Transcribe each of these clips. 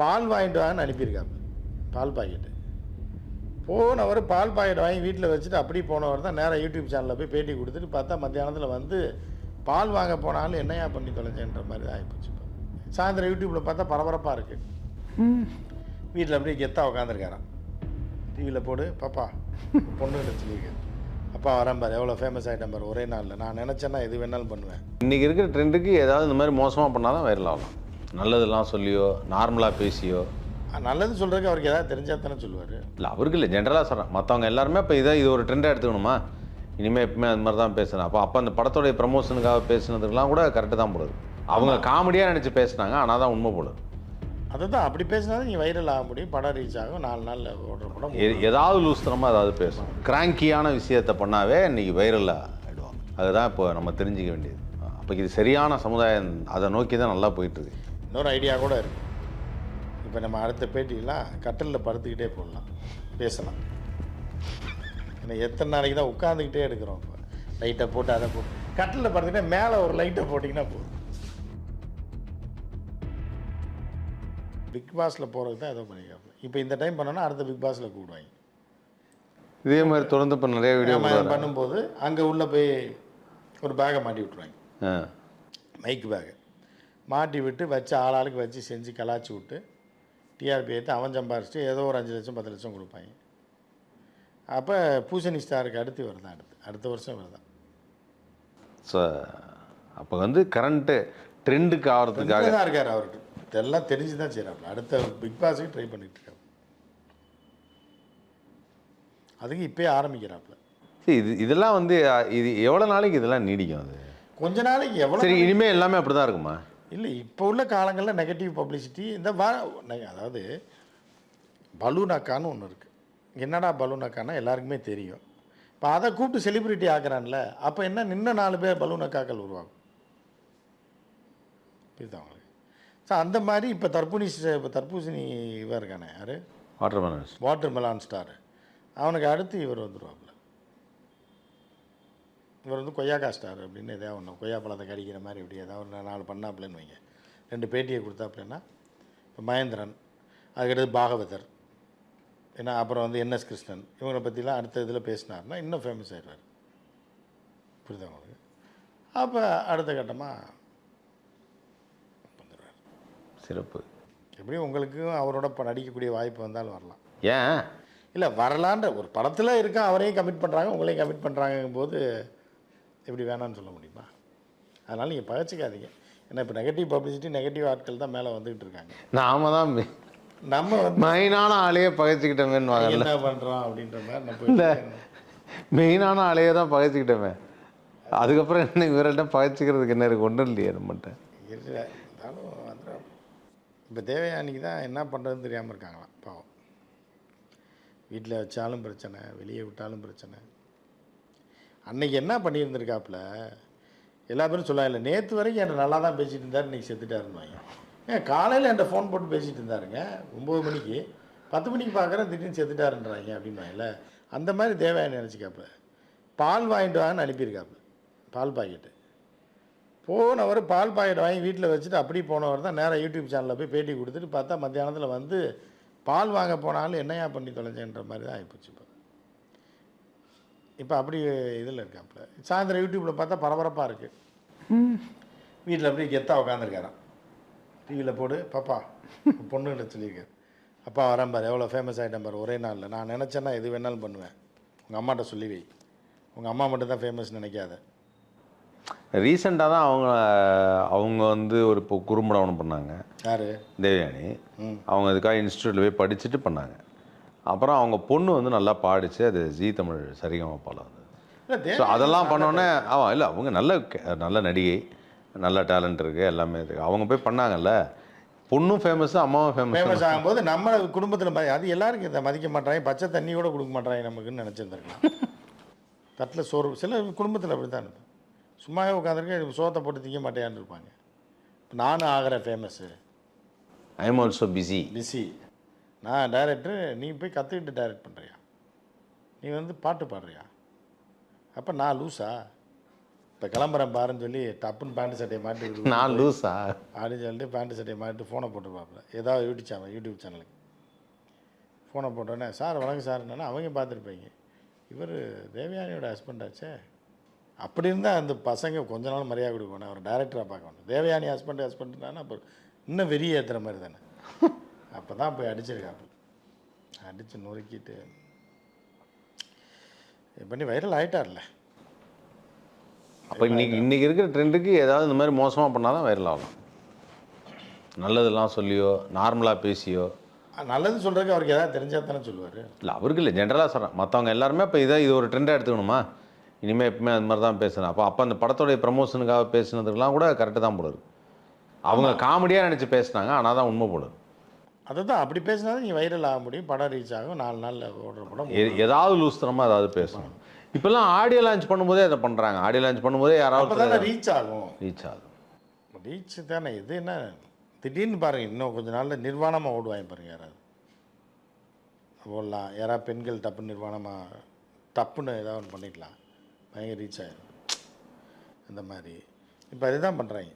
பால் வாங்கிட்டு வாங்கன்னு அனுப்பியிருக்காங்க. பால் பாக்கெட்டு. போனவர் பால் பாக்கெட் வாங்கி வீட்டில் வச்சுட்டு அப்படி போனவர் தான் நேராக யூடியூப் சேனலில் போய் பேட்டி கொடுத்துட்டு பார்த்தா மத்தியானத்தில் வந்து பால் வாங்க போனாலும் என்னையா பண்ணி தொலைஞ்சேன்ற மாதிரி தான் ஆகிப்போச்சு இப்போ. சாயந்தரம் யூடியூப்பில் பார்த்தா பரபரப்பாக இருக்குது வீட்டில் அப்படியே கெத்தாக உட்காந்துருக்காராம் டிவியில் போடு பாப்பா பொண்ணுகிட்ட சொல்லியிருக்கேன். அப்பா வரேன் பாரு எவ்வளோ ஃபேமஸ் ஆகிட்டேன் பாரு ஒரே நாளில். நான் நினச்சேன்னா எது வேணாலும் பண்ணுவேன். இன்றைக்கி இருக்கிற ட்ரெண்டுக்கு ஏதாவது இந்த மாதிரி மோசமாக பண்ணால் தான் வைரல் ஆகலாம். நல்லதெல்லாம் சொல்லியோ நார்மலாக பேசியோ? நல்லது சொல்கிறதுக்கு அவருக்கு ஏதாவது தெரிஞ்சா தானே சொல்லுவார். இல்லை அவருக்கு இல்லை ஜென்ரலாக சொல்கிறேன் மற்றவங்க எல்லாருமே இப்போ இதை இது ஒரு ட்ரெண்டாக எடுத்துக்கணுமா? இனிமேல் எப்பவுமே அது மாதிரி தான் பேசுகிறேன் அப்போ அப்போ அந்த படத்தோடைய ப்ரமோஷனுக்காக பேசுனதுக்கெல்லாம் கூட கரெக்டு தான் போடுது. அவங்க காமெடியாக நினச்சி பேசுனாங்க ஆனால் தான் உண்மை போடுது. அதுதான் அப்படி பேசினா நீங்கள் வைரல் ஆக முடியும். படம் ரீச் ஆகும் நாலு நாளில் ஓடுற படம் ஏதாவது லூஸ்தனமாக ஏதாவது பேசும். கிராங்கியான விஷயத்தை பண்ணாவே இன்னைக்கு வைரலாக ஆகிடுவாங்க அதுதான் இப்போ நம்ம தெரிஞ்சிக்க வேண்டியது. அப்போ இது சரியான சமுதாயம் அதை நோக்கி தான் நல்லா போயிட்டுருக்கு இன்னொரு ஐடியா கூட இருக்கு. இப்போ நம்ம அடுத்த பேட்டியெல்லாம் கட்டிலில் படுத்துக்கிட்டே போடலாம். பேசலாம். ஏன்னா எத்தனை நாளைக்கு தான் உட்காந்துக்கிட்டே எடுக்கிறோம் இப்போ. லைட்டை போட்டு அதை போட்டு கட்டிலில் படுத்துக்கிட்டே மேலே ஒரு லைட்டை போட்டிங்கன்னா போதும். பிக் பாஸில் போகிறதுக்கு தான் ஏதோ பண்ணிக்காப்புல இப்போ இந்த டைம் பண்ணோன்னா அடுத்த பிக் பாஸில் கூப்பிடுவாங்க. இதே மாதிரி தொடர்ந்து இப்போ நிறைய வீடியோ பண்ணும்போது அங்கே உள்ளே போய் ஒரு பேகை மாட்டி விட்ருவாங்க மைக் பேகு மாட்டி விட்டு வச்சு ஆளாளுக்கு வச்சு செஞ்சு கலாச்சி விட்டு டிஆர்பி ஏற்று அவன் சம்பாரிச்சிட்டு ஏதோ ஒரு அஞ்சு லட்சம் பத்து லட்சம் கொடுப்பாங்க. அப்போ பூசணி ஸ்டாருக்கு அடுத்து வருதான் அடுத்து அடுத்த வருஷம் வருதான் ஸோ அப்போ வந்து கரண்ட்டு ட்ரெண்டுக்கு ஆகிறதுக்காக தான் இருக்கார் அவருக்கு இதெல்லாம் தெரிஞ்சு தான் செய்கிறாப்புல அடுத்த பிக் பாஸுக்கு ட்ரை பண்ணிட்டு இருக்காரு அதுக்கு இப்போயே ஆரம்பிக்கிறாப்புல. சரி இது இதெல்லாம் வந்து இது எவ்வளோ நாளைக்கு இதெல்லாம் நீடிக்கும் அது? கொஞ்ச நாளைக்கு எவ்வளோ சரி இனிமேல் எல்லாமே அப்படி தான் இருக்குமா? இல்லை இப்போ உள்ள காலங்களில் நெகட்டிவ் பப்ளிசிட்டி இந்த வா அதாவது பலூனாக்கான்னு ஒன்று இருக்குது என்னடா பலூனாக்கான்னா எல்லாருக்குமே தெரியும். இப்போ அதை கூப்பிட்டு செலிபிரிட்டி ஆக்குறான்ல அப்போ என்ன நின்ன நாலு பேர் பலூனக்காக்கள் உருவாகும்? புரியுதா உங்களுக்கு? ஸோ அந்த மாதிரி இப்போ தர்பூனி இப்போ தர்பூசணி இவன் இருக்கானே யார்? Water melons water melon star. அவனுக்கு அடுத்து இவர் வந்துருவாப்புல இவர் வந்து கொய்யாக்கா ஸ்டார் அப்படின்னு எதாவது ஒன்று கொய்யா பழத்தை கடிக்கிற மாதிரி இப்படி ஏதாவது ஒரு நாலு பண்ணாப்புலன்னு வைங்க. ரெண்டு பேட்டியை கொடுத்தாப்புலன்னா இப்போ மகேந்திரன் அதுக்கடுத்து பாகவதர் ஏன்னா அப்புறம் வந்து என்எஸ் கிருஷ்ணன் இவங்களை பற்றிலாம் அடுத்த இதில் பேசினார்னா இன்னும் ஃபேமஸ் ஆயிடுவார். புரியுதா உங்களுக்கு? அப்போ அடுத்த கட்டமாக வந்துடுவார். சிறப்பு. எப்படியும் உங்களுக்கும் அவரோட நடிக்கக்கூடிய வாய்ப்பு வந்தாலும் வரலாம். ஏன்? இல்லை வரலான்ற ஒரு படத்தில் இருக்கா அவரையும் கமிட் பண்ணுறாங்க உங்களையும் கமிட் பண்ணுறாங்கும் போது எப்படி வேணாம்னு சொல்ல முடியுமா? அதனால் நீங்கள் பகச்சிக்காதீங்க ஏன்னா இப்போ நெகட்டிவ் பப்ளிசிட்டி நெகட்டிவ் ஆட்கள் தான் மேலே வந்துகிட்டு இருக்காங்க. நாம தான் நம்ம மெயினான ஆளையே பகைச்சிக்கிட்டோமேன்னு வாங்கல என்ன பண்ணுறோம் அப்படின்ற மாதிரி நம்ம இல்லை. மெயினான ஆளையே தான் பகைச்சிக்கிட்டோமே அதுக்கப்புறம் என்ன இவர்கிட்ட பகைச்சிக்கிறதுக்கு என்ன இருக்கு? ஒன்றும் இல்லையே நம்மகிட்ட இல்லை இருந்தாலும் இப்போ தேவயானிக்கு தான் என்ன பண்ணுறதுன்னு தெரியாமல் இருக்காங்களாம் பாவம். வீட்டில் வச்சாலும் பிரச்சனை வெளியே விட்டாலும் பிரச்சனை. அன்னைக்கு என்ன பண்ணியிருந்திருக்காப்புல? எல்லா பேரும் சொல்லாங்க இல்லை நேற்று வரைக்கும் என்கிட்ட நல்லா தான் பேசிகிட்டு இருந்தார் இன்றைக்கி செத்துட்டாருன்னு ஏன் காலையில் என்கிட்ட ஃபோன் போட்டு பேசிகிட்டு இருந்தாருங்க. ஒம்பது மணிக்கு. பத்து மணிக்கு பார்க்குறேன் திடீர்னு செத்துட்டாருன்றாங்க அப்படின்வாங்கல்ல அந்த மாதிரி தேவையான நினச்சிக்காப்புல. பால் வாங்கிட்டு வாங்கன்னு அனுப்பியிருக்காப்புல. பால் பாக்கெட்டு. போனவர் பால் பாக்கெட் வாங்கி வீட்டில் வச்சுட்டு அப்படி போனவர் தான் நேராக யூடியூப் சேனலில் போய் பேட்டி கொடுத்துட்டு பார்த்தா மத்தியானத்தில் வந்து பால் வாங்க போனாலும் என்னையா பண்ணி தொலைஞ்சேன்ற மாதிரி தான் ஆகிப்போச்சு இப்போ. இப்போ அப்படி இதில் இருக்காப்புல சாயந்தரம் யூடியூப்பில் பார்த்தா பரபரப்பாக இருக்குது வீட்டில் அப்படியே கெத்தாக உட்காந்துருக்காராம் டிவியில் போடு பாப்பா பொண்ணுகிட்ட சொல்லியிருக்காரு அப்பா வரேன் பாரு எவ்வளோ ஃபேமஸ் ஆகிட்டேன் பாரு ஒரே நாளில். நான் நினச்சேன்னா எது வேணாலும் பண்ணுவேன். உங்கள் அம்மாட்ட சொல்லி வை. உங்கள் அம்மா மட்டும் தான் ஃபேமஸ் நினைக்காத. ரீசெண்டாக தான் அவங்க அவங்க வந்து ஒரு இப்போ குறும்படம் ஒன்று பண்ணாங்க. யார்? தேவயானி. ம். அவங்க அதுக்காக இன்ஸ்டியூட்டில் போய் படிச்சுட்டு பண்ணாங்க. அப்புறம் அவங்க பொண்ணு வந்து நல்லா பாடிச்சு அது ஜீ தமிழ் சரிகமப்பால் வந்து ஸோ அதெல்லாம் பண்ணோன்னே ஆமாம் இல்லை அவங்க நல்ல நல்ல நடிகை நல்ல டேலண்ட் இருக்குது எல்லாமே இருக்குது அவங்க போய் பண்ணாங்கல்ல பொண்ணும் ஃபேமஸ் அம்மாவும் ஃபேமஸ் ஃபேமஸ் ஆகும்போது நம்ம குடும்பத்தில் அது எல்லாருக்கும் இதை மதிக்க மாட்டாங்க பச்சை தண்ணி கூட கொடுக்க மாட்டாங்க நமக்குன்னு நினச்சிருந்துருக்கலாம். தட்டில் சோறு சில குடும்பத்தில் அப்படி தான் சும்மாவே உட்காந்துருக்க சோத்தை போட்டு திங்க மாட்டேயான்னு இருப்பாங்க. இப்ப நானும் ஆகிறேன் famous I am also busy busy நான் டைரக்டர் நீ போய் கற்றுக்கிட்டு டைரக்ட் பண்ணுறியா நீ வந்து பாட்டு பாடுறியா? அப்போ நான் லூஸா இப்போ கிளம்புறேன் பாருன்னு சொல்லி டப்புன்னு பேண்ட் சட்டையை மாட்டி நான் லூஸா அப்படின்னு சொல்லிட்டு பேண்ட் சட்டையை மாட்டிட்டு ஃபோனை போட்டுருப்பாப்புல ஏதாவது யூடியூப் சேனல் யூடியூப் சேனலுக்கு ஃபோனை போட்டோன்னே சார் வணக்கம் சார்னா அவங்க பார்த்துருப்பீங்க. இவர் தேவயானியோட ஹஸ்பண்ட் ஆச்சே? அப்படி இருந்தால் அந்த பசங்க கொஞ்ச நாள் மரியாதை கொடுக்கணும். அவர் டைரக்டராக பார்க்கணும். தேவயானி ஹஸ்பண்ட் ஹஸ்பண்ட்னா அப்போ இன்னும் வெறி ஏற்றுற மாதிரி தானே? அப்போ தான் போய் அடிச்சிருக்காப்புல அடித்து நொறுக்கிட்டு. பண்ணி வைரல் ஆகிட்டார்ல அப்போ இன்னைக்கு இன்னைக்கு இருக்கிற ட்ரெண்டுக்கு ஏதாவது இந்த மாதிரி மோசமாக பண்ணால் தான் வைரல் ஆகலாம் நல்லதெல்லாம் சொல்லியோ நார்மலாக பேசியோ. நல்லது சொல்கிறதுக்கு அவருக்கு ஏதாவது தெரிஞ்சால் தானே சொல்லுவார். இல்லை அவருக்கு இல்லை ஜென்ரலாக சொல்கிறேன் மற்றவங்க எல்லாருமே இப்போ இதை இது ஒரு ட்ரெண்டாக எடுத்துக்கணுமா? இனிமேல் எப்பவுமே அது மாதிரி தான் பேசுகிறேன் அப்போ அப்போ அந்த படத்தோடைய ப்ரமோஷனுக்காக பேசுனதுக்கெல்லாம் கூட கரெக்டு தான் போடுது அவங்க காமெடியாக நினச்சி பேசுனாங்க ஆனால் தான் உண்மை போடுது அதை தான் அப்படி பேசினா தான் நீங்கள் வைரல் ஆக முடியும் படம் ரீச் ஆகும் நாலு நாளில் ஓடுற படம் ஏதாவது லூஸ்தனமாக ஏதாவது பேசணும். இப்போல்லாம் ஆடியோ லான்ச் பண்ணும்போதே அதை பண்ணுறாங்க ஆடியோ லான்ச் பண்ணும்போதே யாராவது ரீச் ஆகும். ரீச் ஆகுது ரீச் தானே இது என்ன? திடீர்னு பாருங்க இன்னும் கொஞ்ச நாளில் நிர்வாணமாக ஓடுவாங்க பாருங்க யாராவது. ஓடலாம் யாராவது பெண்கள் டப்பு நிர்வாணமாக டப்புன்னு ஏதாவது ஒன்று பண்ணிக்கலாம். பயங்கர ரீச் ஆயிடும் இந்த மாதிரி. இப்போ அதுதான் பண்ணுறாங்க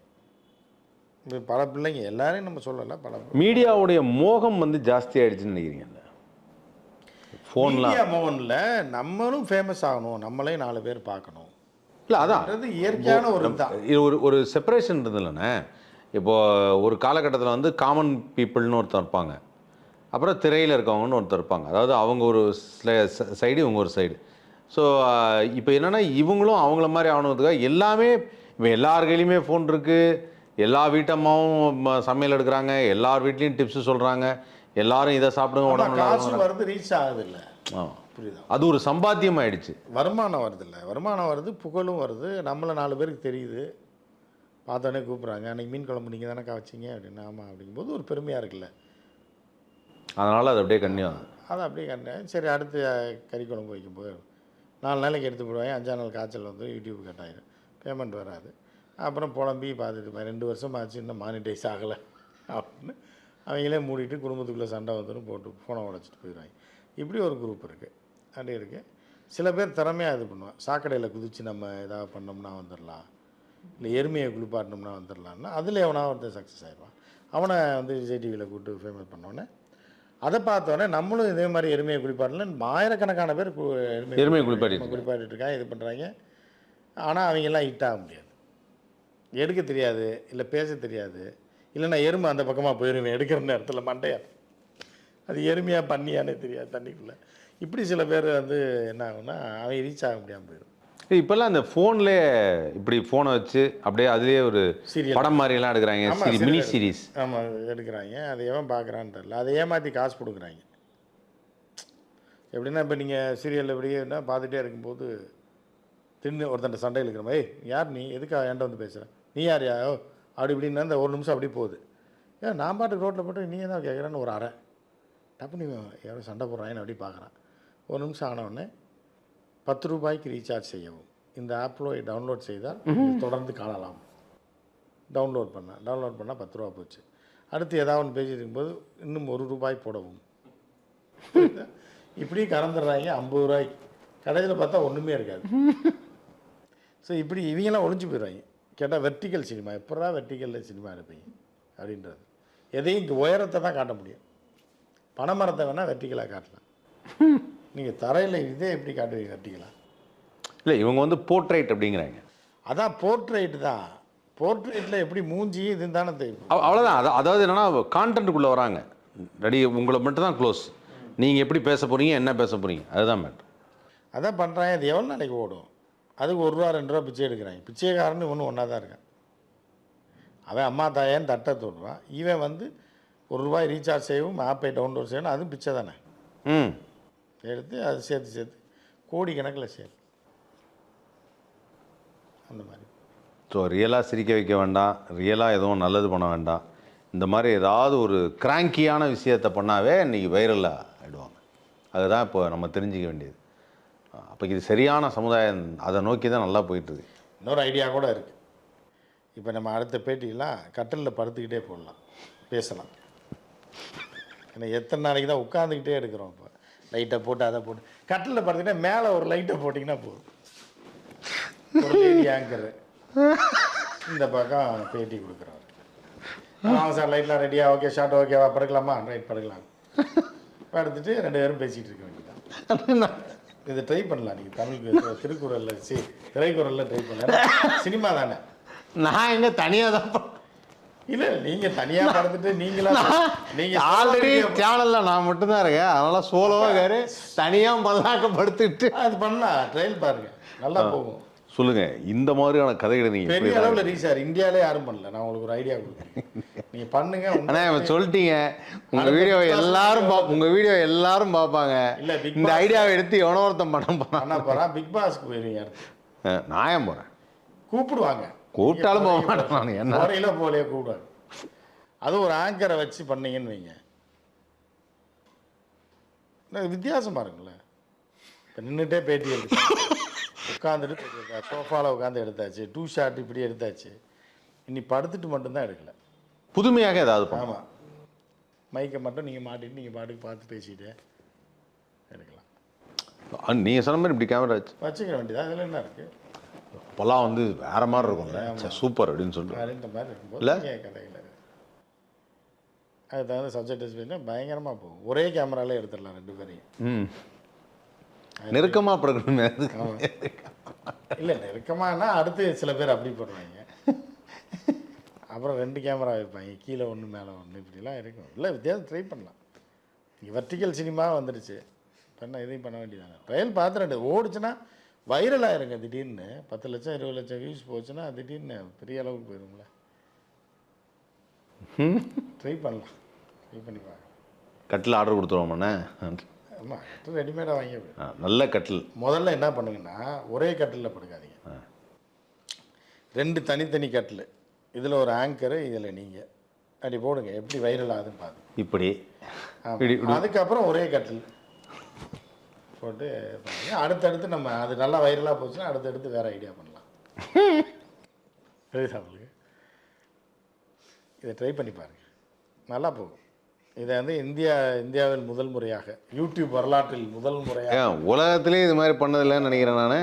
பல பிள்ளைங்க எல்லாரையும் நம்ம சொல்லலை பல மீடியாவுடைய மோகம் வந்து ஜாஸ்தி ஆயிடுச்சுன்னு நினைக்கிறீங்க ஃபோன்லாம் மோகனில் நம்மளும் ஃபேமஸ் ஆகணும் நம்மளே நாலு பேர் பார்க்கணும். இல்லை அதான். அது இயற்கையான ஒரு இது ஒரு ஒரு செப்பரேஷன் இருந்ததுலண்ணே இப்போ ஒரு காலகட்டத்தில் வந்து காமன் பீப்புள்னு ஒருத்தர் இருப்பாங்க. அப்புறம் திரையில் இருக்கவங்கன்னு ஒருத்தர் இருப்பாங்க. அதாவது அவங்க ஒரு சைடு இவங்க ஒரு சைடு ஸோ இப்போ என்னென்னா இவங்களும் அவங்கள மாதிரி ஆகணுன்றதுக்காக எல்லாமே இப்போ எல்லார் கையிலையுமே ஃபோன் இருக்குது எல்லா வீட்டம்மாவும் சமையல் எடுக்கிறாங்க. எல்லார் வீட்லேயும் டிப்ஸ் சொல்கிறாங்க எல்லாரும் இதை சாப்பிடுங்க உடம்பு காசு. வருது ரீச் ஆகுது இல்லை ஆ. புரியுதா? அது ஒரு சம்பாத்தியம் ஆயிடுச்சு. வருமானம் வருது இல்லை வருமானம் வருது புகழும் வருது. நம்மளை நாலு பேருக்கு தெரியுது. பார்த்தோன்னே கூப்பிட்றாங்க அன்றைக்கி மீன் குழம்பு நீங்கள் தானே வச்சீங்க? அப்படின்னு. ஆமாம் அப்படிங்கும்போது ஒரு பெருமையாக இருக்குல்ல. அதனால் அது அப்படியே கன்னியா அதை. அப்படியே கண்டேன் சரி அடுத்து கறி குழம்பு வைக்கும்போது நாலு நாளைக்கு எடுத்து போடுவாங்க. அஞ்சாம் நாள் காய்ச்சல் வந்து யூடியூப் கட்டாயிரும். பேமெண்ட் வராது. அப்புறம் புலம்பி பார்த்துட்டு ரெண்டு வருஷம் ஆச்சு இன்னும் மானிட்டைஸ் ஆகலை. அப்படின்னு அவங்களே மூடிட்டு குடும்பத்துக்குள்ளே சண்டை வந்துடும் போட்டு ஃபோனை உடச்சிட்டு போயிடுவாங்க. இப்படி ஒரு குரூப் இருக்குது அப்படி இருக்குது சில பேர் திறமையாக இது பண்ணுவான் சாக்கடையில் குதித்து நம்ம ஏதாவது பண்ணோம்னா வந்துடலாம் இல்லை எருமையை குளிப்பாட்டினோம்னா வந்துடலாம்னா அதில் எவனா ஒருத்தன் சக்ஸஸ் ஆயிடுவான். அவனை வந்து விஜய் டிவியில் கூப்பிட்டு ஃபேமஸ் பண்ணோன்னே அதை பார்த்தோன்னே நம்மளும் இதே மாதிரி எருமையை குளிப்பாட்டல ஆயிரக்கணக்கான பேர் எருமையை குளிப்பாட்டிட்டு குளிப்பாட்டிட்டு இருக்காங்க. இது பண்ணுறாங்க ஆனால் அவங்கெல்லாம் ஹிட் ஆக முடியாது. எடுக்க தெரியாது இல்லை பேச தெரியாது. இல்லைன்னா எருமை அந்த பக்கமாக போயிருவேன் எடுக்கிற நேரத்தில் மண்டையா. அது எருமையாக பண்ணியானே தெரியாது தண்ணிக்குள்ளே. இப்படி சில பேர் வந்து என்ன ஆகும்னா அவங்க ரீச் ஆக முடியாமல் போயிடும் இப்போல்லாம் அந்த ஃபோன்லேயே இப்படி ஃபோனை வச்சு அப்படியே அதுலேயே ஒரு சீரியல் படம் மாதிரிலாம் எடுக்கிறாங்க. மினி. சீரிஸ் ஆமாம் எடுக்கிறாங்க. அதை எவன் பார்க்குறான்னு தெரில அதை ஏமாற்றி காசு கொடுக்குறாங்க. எப்படின்னா இப்போ நீங்கள் சீரியல் எப்படின்னா பார்த்துட்டே இருக்கும்போது தின்னு ஒருத்தன் சண்டையில் இருக்கிற மாதிரி "ஏய், யார் நீ? எதுக்காக என்கிட்ட வந்து பேசுகிற நீ யார் யா? ஓ அப்படி இப்படின்னா அந்த ஒரு நிமிஷம் அப்படி போகுது. ஏன் நான் பாட்டுக்கு ரோட்டில் போட்டு நீ தான் கேட்குறேன்னு ஒரு டப்பு நீ யாரோ சண்டை போடுறாங்கன்னு அப்படி பார்க்குறான் ஒரு நிமிஷம் ஆன உடனே பத்து ரூபாய்க்கு ரீசார்ஜ் செய்யவும். இந்த ஆப்பில் டவுன்லோட் செய்தால் தொடர்ந்து காணலாம். டவுன்லோட் பண்ணேன் டவுன்லோட் பண்ணால் பத்து ரூபா போச்சு. அடுத்து ஏதாவது ஒன்று பேசிட்டு இருக்கும்போது இன்னும் ஒரு ரூபாய் போடவும். இப்படி கறந்துடுறாங்க ஐம்பது ரூபாய்க்கு கடையில் பார்த்தா ஒன்றுமே இருக்காது. ஸோ இப்படி இவங்கெல்லாம் ஒளிஞ்சு போயிடுவாங்க கேட்டால் வெர்டிக்கல் சினிமா எப்படா வெர்டிக்கலில் சினிமா எடுப்பீங்க? அப்படின்றது. எதையும் இங்கே உயரத்தை தான் காட்ட முடியும். பனைமரத்தை வேணால் வெர்டிக்கலாக காட்டலாம். நீங்கள் தரையில் இதே எப்படி காட்டுவீங்க வெர்டிக்கலாக இல்லை இவங்க வந்து போர்ட்ரைட் அப்படிங்கிறாங்க. அதான் போர்ட்ரேட் தான். போர்ட்ரேட்டில் எப்படி மூஞ்சி இதுன்னு தானே தெரியும். அவ- அவ்வளவுதான். அது அதாவது என்னன்னா கான்டென்ட்டுக்குள்ளே வராங்க. ரெடி உங்களை மட்டும் தான் க்ளோஸ் நீங்கள் எப்படி பேச போகிறீங்க என்ன பேச போகிறீங்க அதுதான் மேட்ரு அதான் பண்ணுறாங்க அது எவ்வளோ நாளைக்கு ஓடும்? அதுக்கு ஒரு ரூபா ரெண்டு ரூபா பிச்சை எடுக்கிறாங்க. பிச்சைக்காரன்னு ஒன்று ஒன்றா தான் இருக்கான். அவன் அம்மா தாயேன்னு தட்டை தொடுறான் இவன் வந்து ஒரு ரூபாய் ரீசார்ஜ் செய்யவும் ஆப்பை டவுன்லோட் செய்யணும் அதுவும் பிச்சை தானே. ம். எடுத்து அது சேர்த்து சேர்த்து கோடி கணக்கில் சேர்த்து. அந்த மாதிரி. ஸோ ரியலாக சிரிக்க வைக்க வேண்டாம். ரியலாக எதுவும் நல்லது பண்ண வேண்டாம். இந்த மாதிரி ஏதாவது ஒரு கிராங்கியான விஷயத்தை பண்ணாவே இன்றைக்கி வைரலாக ஆகிடுவாங்க அதுதான் இப்போ நம்ம தெரிஞ்சிக்க வேண்டியது. அப்போ இது சரியான சமுதாயம் அதை நோக்கி தான் நல்லா போயிட்டுருக்கு. இன்னொரு ஐடியா கூட இருக்குது இப்போ நம்ம அடுத்த பேட்டியெல்லாம் கட்டிலில் படுத்துக்கிட்டே போடலாம் பேசலாம். ஏன்னா எத்தனை நாளைக்கு தான் உட்காந்துக்கிட்டே எடுக்கிறோம் இப்போ. லைட்டை போட்டு அதை போட்டு கட்டிலில் படுத்துக்கிட்டே மேலே ஒரு லைட்டை போட்டிங்கன்னா போதும். ஒரு லேடி ஆங்கர் இந்த பக்கம் பேட்டி கொடுக்குறவர் ஆமாம் சார் லைட்லாம் ரெடியா ஓகே ஷார்ட் ஓகேவா படுக்கலாமா? ரைட் படுக்கலாம். படுத்துட்டு ரெண்டு பேரும் பேசிகிட்டு இருக்க வேண்டியதான் இதை ட்ரை பண்ணலாம் நீங்கள் தமிழ் திருக்குறளில் சி திரைக்குறளில் ட்ரை பண்ணலாம். சினிமா தானே. நான் எங்க தனியாக தான் இல்லை நீங்கள் தனியாக படுத்துட்டு நீங்களா நீங்கள் ஆல்ரெடி சேனல்ல நான் மட்டும்தான் இருக்கேன். அதனால சோலோவா இருக்காரு தனியா மல்லாக்க படுத்துட்டு அது பண்ணலாம் ட்ரையல் பாருங்க. நல்லா போகும். சொல்லுங்க இந்த மாதிரியான கதைகளை நீங்க பெரிய அளவில் ரீச் ஆகுது இந்தியாவிலே யாரும் பண்ணல. நான் உங்களுக்கு ஒரு ஐடியா கொடுக்குறேன். நீங்கள் பண்ணுங்க அண்ணா உங்க- இப்ப சொல்லிட்டீங்க. உங்க வீடியோ எல்லாரும் உங்க வீடியோ எல்லாரும் பார்ப்பாங்க. இல்ல, இந்த ஐடியாவை எடுத்து எவனோ ஒருத்தன் பண்ண போறான். பண்ண போகிறான் பிக் பாஸ்க்கு போயிருவீங்க நான் ஏன் போறேன்? கூப்பிடுவாங்க. கூப்பிட்டாலும் போக மாட்டேன் நான் என்ன? முறையில போலையே கூப்பிடுவாங்க. அது ஒரு ஆங்கரை வச்சு பண்ணீங்கன்னு வைங்க. வித்தியாசமா இருக்குல்ல இப்போ நின்றுட்டே பேட்டி எடுத்து உட்காந்துட்டு எடுத்தாச்சு சோஃபாவில் உட்காந்து எடுத்தாச்சு. டூ ஷாட் இப்படி எடுத்தாச்சு. இனி படுத்துட்டு மட்டும்தான் எடுக்கல. புதுமையாக ஏதாவது ஆமாம் மைக்கை மட்டும் நீங்கள் மாட்டிட்டு நீங்கள் பாட்டுக்கு பார்த்து பேசிட்டு எடுக்கலாம். அஹ், நீங்க சொன்ன மாதிரி இப்படி கேமரா வச்சு வச்சுக்க வேண்டியது? அதில் என்ன இருக்குது அப்போல்லாம் வந்து வேற மாதிரி இருக்கும்ல சூப்பர் அப்படின்னு சொல்லிட்டு. அப்படின்ற மாதிரி இருக்கும்போது? நீங்கள் கதையில் அது தகுந்த சப்ஜெக்ட் எஸ்பின்னா பயங்கரமாக போகும். ஒரே கேமராலே எடுத்துடலாம் ரெண்டு பேரையும். ம் நெருக்கமா படுக்கணுமே அதுக்கு இல்லை நெருக்கமானா அடுத்து சில பேர் அப்படி போடுறாங்க அப்புறம் ரெண்டு கேமரா வைப்பாங்க கீழே ஒன்று மேலே ஒன்று இப்படிலாம் இருக்கும். இல்லை வித்தியாசம் ட்ரை பண்ணலாம். வெர்டிக்கல் சினிமா வந்துடுச்சு பண்ண இதையும் பண்ண வேண்டியதானே ட்ரையல் பார்த்து ரெண்டு ஓடுச்சுன்னா வைரல் ஆயிருங்க திடீர்னு. பத்து லட்சம் இருபது லட்சம் வியூஸ் போச்சுன்னா திடீர்னு பெரிய அளவுக்கு போயிருங்களே ட்ரை பண்ணலாம். ட்ரை பண்ணி பாருங்க. கட்டில் ஆர்டர் கொடுத்துருவோம்ண்ணே ஆமாம் ரெடிமேடாக வாங்கி நல்ல கட்டில். முதல்ல என்ன பண்ணுங்கன்னா ஒரே கட்டிலில் படுக்காதீங்க. ரெண்டு தனித்தனி கட்டில். இதில் ஒரு ஆங்கரு இதில் நீங்கள் அப்படி போடுங்க எப்படி வைரல் ஆகுதுன்னு பார்த்து இப்படி. அதுக்கப்புறம் ஒரே கட்டில். போட்டு அடுத்தடுத்து நம்ம அது நல்லா வைரலாக போச்சுன்னா அடுத்தடுத்து வேறு ஐடியா பண்ணலாம். புரியுதா உங்களுக்கு இதை ட்ரை பண்ணி பாருங்க. நல்லா போகும். இதை வந்து இந்தியா இந்தியாவில் முதல் முறையாக யூடியூப் வரலாற்றில் முதல் முறையாக. உலகத்திலே இது மாதிரி பண்ணதில்லைன்னு நினைக்கிறேன் நான்.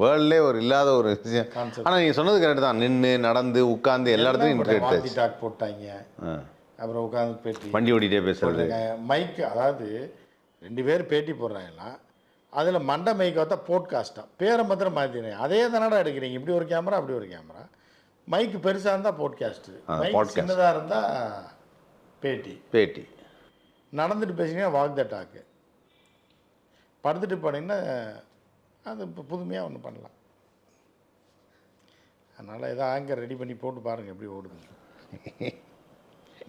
வேர்ல்ட்லே ஒரு இல்லாத ஒரு விஷயம். ஆனால் நீங்கள் சொன்னது கரெக்ட் தான். நின்று நடந்து உட்காந்து எல்லா இடத்துலையும் டாக் போட்டாங்க. அப்புறம் உட்காந்து பேட்டி. வண்டி ஓட்டிகிட்டே பேசுறது. மைக்கு அதாவது ரெண்டு பேர் பேட்டி போடுறாங்கலாம் அதில் மண்டை மைக்கை பார்த்தா போட்காஸ்ட்டாக பேரை மாத்திரம் மாற்றினேன் அதே தானடா எடுக்கிறீங்க. இப்படி ஒரு கேமரா அப்படி ஒரு கேமரா மைக்கு பெருசாக இருந்தால் போட்காஸ்ட்டு மைக். சின்னதாக இருந்தால் பேட்டி. பேட்டி. நடந்துட்டு பேசினீங்கன்னா வாக் த டாக்கு படுத்துட்டு போனீங்கன்னா அது இப்போ புதுமையாக ஒன்று பண்ணலாம். அதனால் ஏதோ ஆங்கர் ரெடி பண்ணி போட்டு பாருங்கள் எப்படி ஓடுது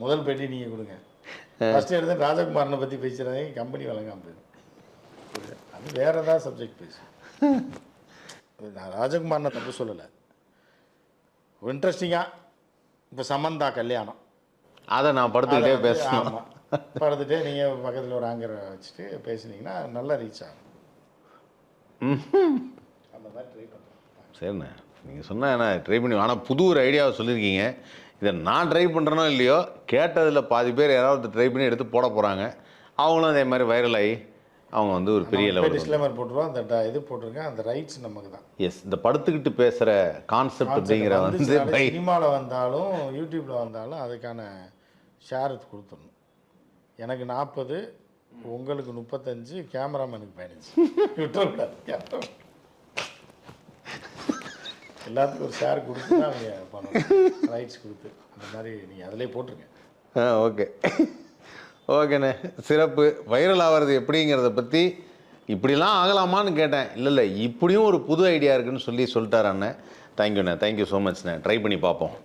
முதல் பேட்டி நீங்கள் கொடுங்க. ஃபஸ்ட்டு எடுத்து ராஜகுமாரனை பற்றி பேசுகிறாங்க கம்பெனி வழங்காம போயிடும்? அது வேறு ஏதாவது சப்ஜெக்ட் பேசு. அது நான் ராஜகுமாரனை தப்பு சொல்லலை. இன்ட்ரெஸ்டிங்காக இப்போ சமந்தா கல்யாணம். அதை நான் படுத்துக்கிட்டே பேசணும். ஆமா. படுத்துட்டே நீங்கள் பக்கத்தில் ஒரு ஆங்கரை வச்சுட்டு பேசுனீங்கன்னா நல்லா ரீச் ஆகும். அந்த மாதிரி ட்ரை பண்ணுறேன் சரிண்ணே. நீங்கள் சொன்னால் என்ன ட்ரை பண்ணி ஆனால் புது ஒரு ஐடியாவை சொல்லியிருக்கீங்க. இதை நான் ட்ரை பண்ணுறனோ இல்லையோ கேட்டதில் பாதி பேர் யாராவது ட்ரை பண்ணி எடுத்து போட போகிறாங்க அவங்களும் அதே மாதிரி வைரல் ஆகி அவங்க வந்து ஒரு பெரிய லெவல் டிஸ்க்ளைமர் போட்டுருவோம். அந்த ட- இது போட்டிருக்கேன். அந்த ரைட்ஸ் நமக்கு தான். எஸ் இந்த படுத்துக்கிட்டு பேசுகிற கான்செப்ட் அப்படிங்கிற வந்து சினிமாவில் வந்தாலும் யூடியூப்பில் வந்தாலும் அதுக்கான ஷேரத் கொடுத்துடணும். எனக்கு நாற்பது உங்களுக்கு முப்பத்தஞ்சு கேமராமேனுக்கு பதினஞ்சு. விட்டுறக்கூடாது. எல்லாத்துக்கும் ஒரு ஷேர் கொடுத்து தான் அவங்க ரைட்ஸ் கொடுத்து. அந்த மாதிரி நீங்கள் அதிலே போட்டிருங்க. ஆ ஓகே. ஓகேண்ணே. சிறப்பு. வைரல் ஆகிறது எப்படிங்கிறத பற்றி இப்படிலாம் ஆகலாமான்னு கேட்டேன். இல்லை இல்லை. இப்படியும் ஒரு புது ஐடியா இருக்குன்னு சொல்லி சொல்லிட்டாரு அண்ணன் தேங்க்யூண்ணே தேங்க்யூ ஸோ மச்ண்ணே ட்ரை பண்ணி பார்ப்போம்.